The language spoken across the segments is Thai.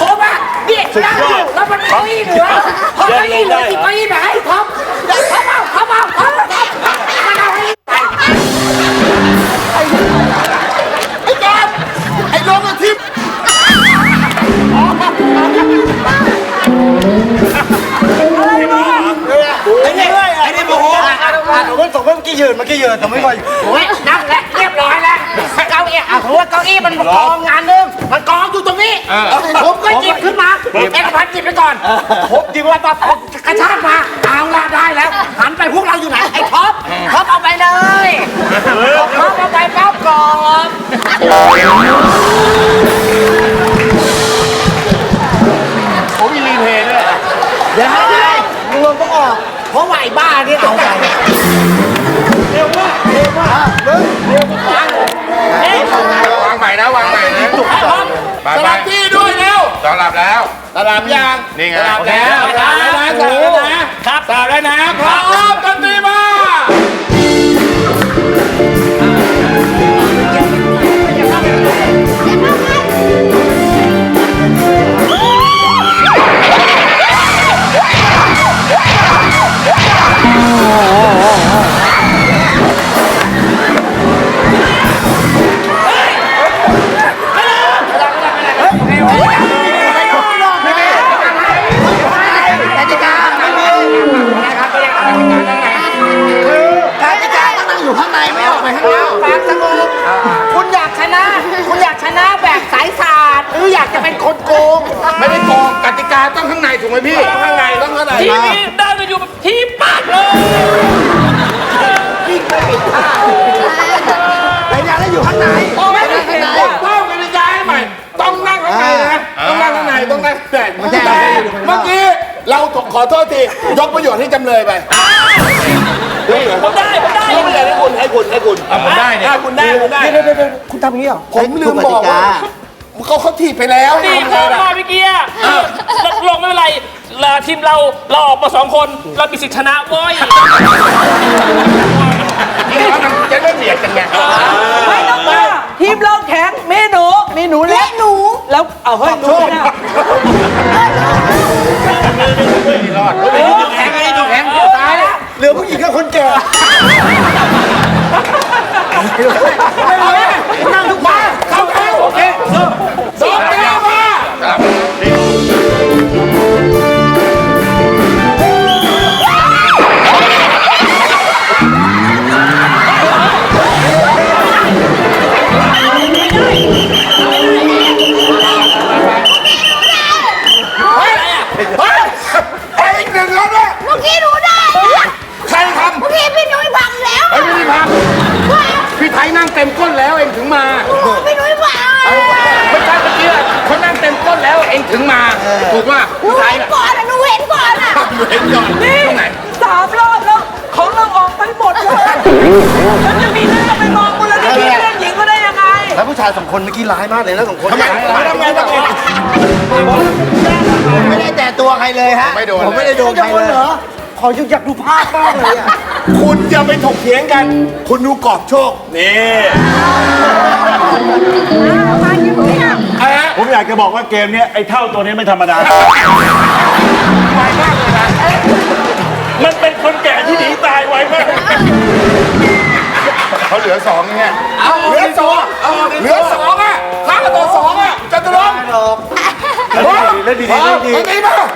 ผมอะนี่นั่งอยู่แล้วมันเก้าอี้เหลือพอเก้าอี้เหลือที่เก้าอี้ไหนท็อปท็อปเอาท็อปเอาท็อปเอามันเอาให้ไอ้กอนไอ้ลงอาทิตย์ไอ้นี่ไอ้นี่โมโหผมว่าสองคนเมื่อกี้ยืนเมื่อกี้ยืนแต่ไม่ค่อยโอ้ยนั่งแล้วเรียบร้อยแล้ว เก้าอี้อะผมว่าเก้าอี้มันกองงานหนึงมันกองอยู่ตรงนี้ผมก็หยิบขึ้นมาเอกพันธ์หยิบไปก่อนผมหยิบมาปั๊บผมกระชากมาเอาละได้แล้วหันไปพวกเราอยู่ไหนไอ้ท็อปท็อปเอาไปเลยท็อปเอาไปปั๊บก่อน ไปสไปลับที่ด้วยเร็วสลับแล้ว สลับยังนี่ไง สลับแล้วสลับแล้วนะสลับแล้วนะครับสลับแล้วนะพร้อมดน อยากได้อยู่ข้างในโอ้ไม่ได้ข้างในเพิ่มกติกาให้ใหม่ ต้องนั่งข้างในนะต้องนั่งข้างในต้องนั่งข้างในแต่เมื่อกี้เราขอโทษทียกประโยชน์ให้จำเลยไปผมได้ผมได้ไม่ได้ให้คุณให้คุณให้คุณผมได้เนี่ยคุณได้คุณได้คุณทำอย่างนี้เหรอผมลืมบอกว่าเขาเขาถีบไปแล้วทีมเรามาเมื่อกี้อะลงไม่เป็นไรเราทีมเราเราออกมาสองคน เรามีสิทธิชนะเว้ยนี่ว่ามัน จะได้เบียดกันไงไม่ต้องมาทีมเราแข็งมีหนูมีหนูเล็กหนู แล้วเอาเฮ้ยหนูนะแข็งไอ้ตัวแข็งตายแล้วเหลือผู้หญิงกับคนแก่ ฉันจะมีหน้าไปมองมูลนิธิเล่นหญิงก็ได้ยังไงแล้วผู้ชายสองคนเมื่อกี้ร้ายมากเลยนะสองคนทำไมทำไมทำไมไม่ได้แต่ตัวใครเลยฮะไม่โดนผมไม่ได้โดนใครเลยเหรอขออยากดูภาพบ้างเลยอะ คุณอย่าไปถกเถียงกัน คุณดูกรอบโชค นี่อะไรฮะผมอยากจะบอกว่าเกมเนี้ยไอ้เท่าตัวนี้ไม่ธรรมดาไวมากเลยนะ มันเป็นคนแก่ที่หนี เขาเหลือสองเนี่ยเอาเหลือสองเหลือสองอะข้าต่อสองอะจตุรงค์เล่นดีๆเล่นดีๆเล่นดีมาอะ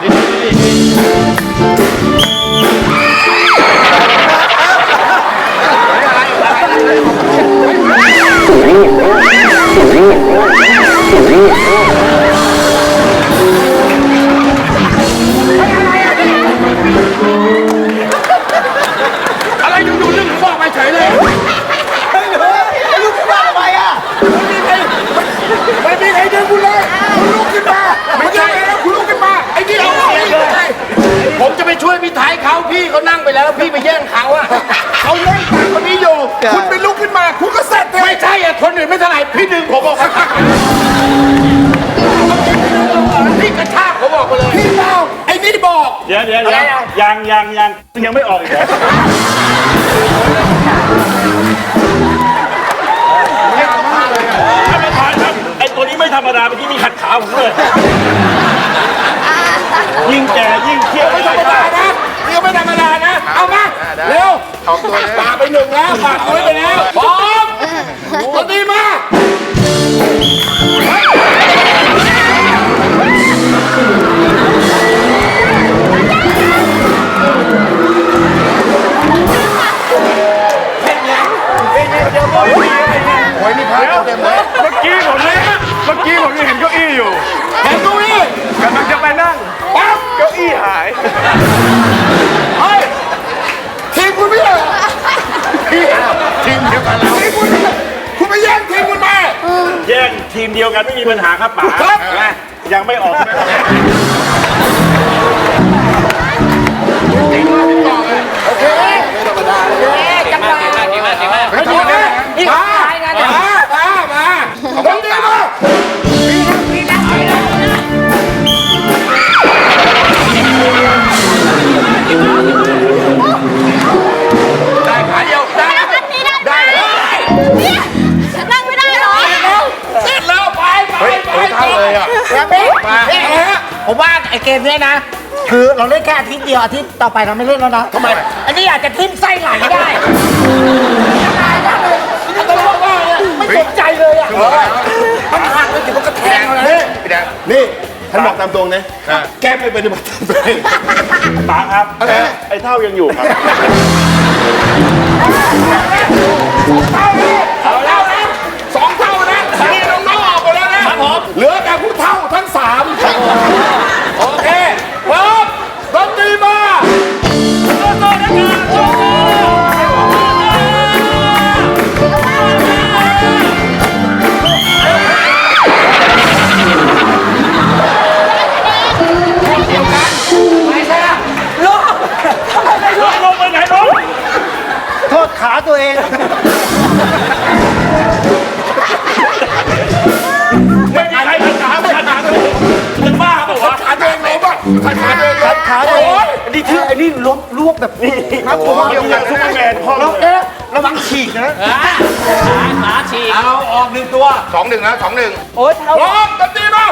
พี่เขานั่งไปแล้วพี่ไปแย่งเขาอะเขาเล่นต่างคนนี้อยู่ คุณไปลุกขึ้นมา คุณก็เสร็จเลยไม่ใช่อะคนอื่นไม่เท่าไหร่พี่ดึงผมออกมาพี่กระชากผมออกมาเลยพี่เปล่าไอ้นี่บอก เดี๋ยวเดี๋ยวเดี๋ยวยังยังยังยังไม่ออกอีกเหรอท่านประธานครับไอ้ตัวนี้ไม่ธรรมดาเมื่อกี้มีขัดขาผมเลยยิ่งแก่ยิ่งเครียดไม่ธรรมดานะ เอามาเร็วออกตัวเลยปากไปหนึ่งแล้วปากน้อยไปแล้วพร้อมตัวนี้มา ทีมเดียวกันไม่มีปัญหาครับป๋าครับยังไม่ออกนะ เกมเนี้ยนะ คือเราเล่นแค่อาทิตย์เดียวอาทิตย์ต่อไปเราไม่เล่นแล้วนะทำไม อันนี้อาจจะทิ้มไส้ไหลได้ตายได้เลยนี่ตลกมากเลยไม่สนใจเลยอะมันหักไปถึงมันก็แทงเราเลย พี่แดงนี่ท่านบอกตามตรงนะแกไม่ปฏิบัติตามตัวเองป๋าครับอะไรนะไอ้เท่ายังอยู่ครับ อันนี้คืออันนี้ล้มลวกแบบนี้ครับผมเกี่ยวกับซุปเปอร์แมนพ่อแล้วเอ๊ะระวังฉีกนะขาขาฉีกเอาออกหนึ่งตัวสองหนึ่งนะสองหนึ่งโอ๊ยเท้าพร้อมดนตรีมาเอา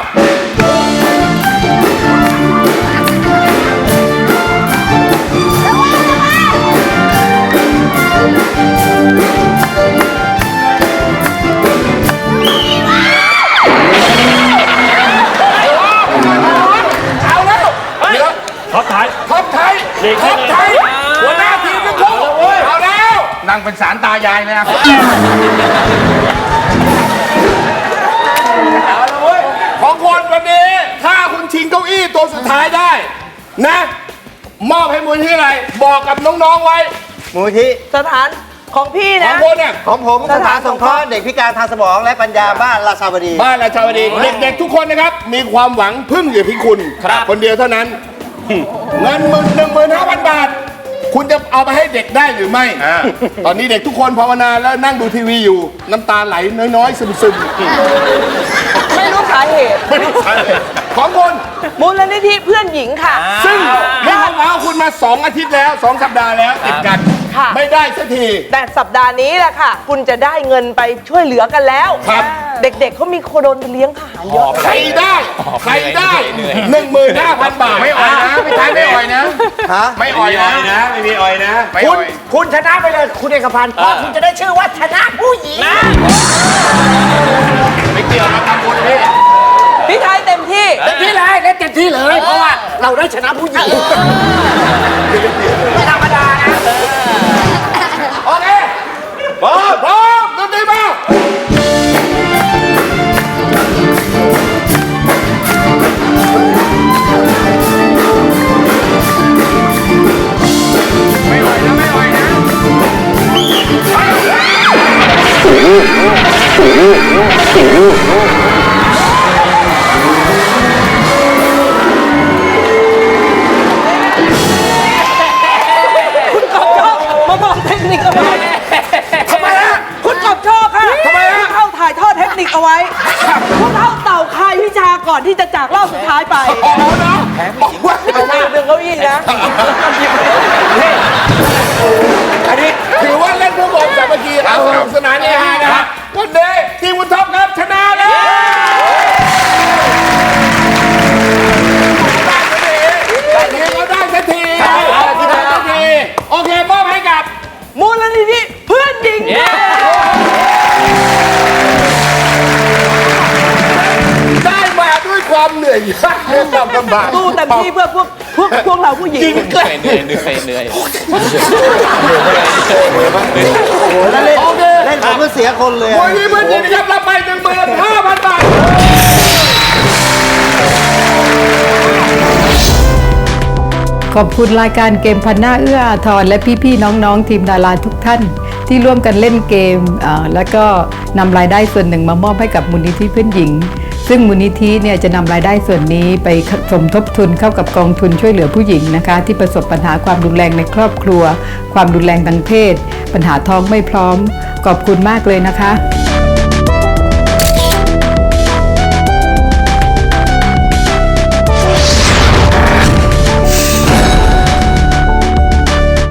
ทยเด็กท็อปไทยอ่าหัวหน้าทีมทั้งคู่เอาแล้วนั่งเป็นสารตายายเลยนะเอาละเว้ยของคนวันนี้ ถ้าคุณชิงเก้าอี้ตัวสุดท้ายได้ นะ มอบให้มูลที่อะไร บอกกับน้องๆไว้ มูลที่สถานของพี่ขอนะ งคนเนี่ย ของผมสถานสงเคราะห์เด็กพิการทางสมองและปัญญาบ้านราชาวดี บ้านราชาวดีเด็กๆทุกคนนะครับ มีความหวังพึ่งอยู่ที่คุณ คนเดียวเท่านั้น เงินหมื่นหนึ่งหมื่นห้าพันบาท คุณจะเอาไปให้เด็กได้หรือไม่ ตอนนี้เด็กทุกคนภาวนาแล้วนั่งดูทีวีอยู่ น้ำตาไหลน้อยๆ ซึมไม่รู้สาเหตุๆไม่รู้สาเหตุของคุณ มูลนิธิเพื่อนหญิงค่ะ ซึ่งไม่ทำเอา คุณมา 2 อาทิตย์แล้ว 2 สัปดาห์แล้วติดกัน ค่ะ ไม่ได้สักที แต่สัปดาห์นี้แหละค่ะ คุณจะได้เงินไปช่วยเหลือกันแล้ว ครับ เด็กๆเขามีโคโดนเลี้ยงทหารเยอะ ใครได้ใครได้หนึ่งหมื่นห้าพันบาทไม่อ่อยนะพี่ไทยไม่อ่อยนะฮะไม่อ่อยนะ ไม่มีออยนะไม่คุอ่ณอย คุณชนะไปเลย คุณเอกพันธ์เพราะคุณจะได้ชื่อว่าชนะผู้หญิง ไม่เกี่ยวกับทำบุญพี่พี่ไทยเต็มที่ เต็มที่เลยเล่นเต็มที่เลย เพราะว่าเราได้ชนะผู้หญิงไม่ธรรมดานะ โอเคพร้อมพร้อม ที่จะจากรอบสุดท้ายไปอ๋อเนาะบอกว่าเอาหน้าเรื่องเก้าอี้นะ อันนี้ถือว่าเล่นำบาก สู้เต็มที่เพื่อพวกพวกพวกเราผู้หญิง เหนื่อยเหนื่อยเหนื่อยโอ้โหแล้วเล่นเล่นผมก็เสียคนเลยวันนี้เพื่อนจริงนะครับรับไปหนึ่งหมื่นห้าพันบาทขอบคุณรายการเกมพันหน้าเอื้ออาทรและพี่ๆน้องๆทีมดาราทุกท่าน ที่ร่วมกันเล่นเกมเอ่อแล้วก็นำรายได้ส่วนหนึ่งมามอบให้กับมูลนิธิเพื่อนหญิง ซึ่งมูลนิธิเนี่ยจะนำรายได้ส่วนนี้ไปสมทบทุนเข้ากับกองทุนช่วยเหลือผู้หญิงนะคะ ที่ประสบปัญหาความรุนแรงในครอบครัว ความรุนแรงทางเพศ ปัญหาท้องไม่พร้อมขอบคุณมากเลยนะคะ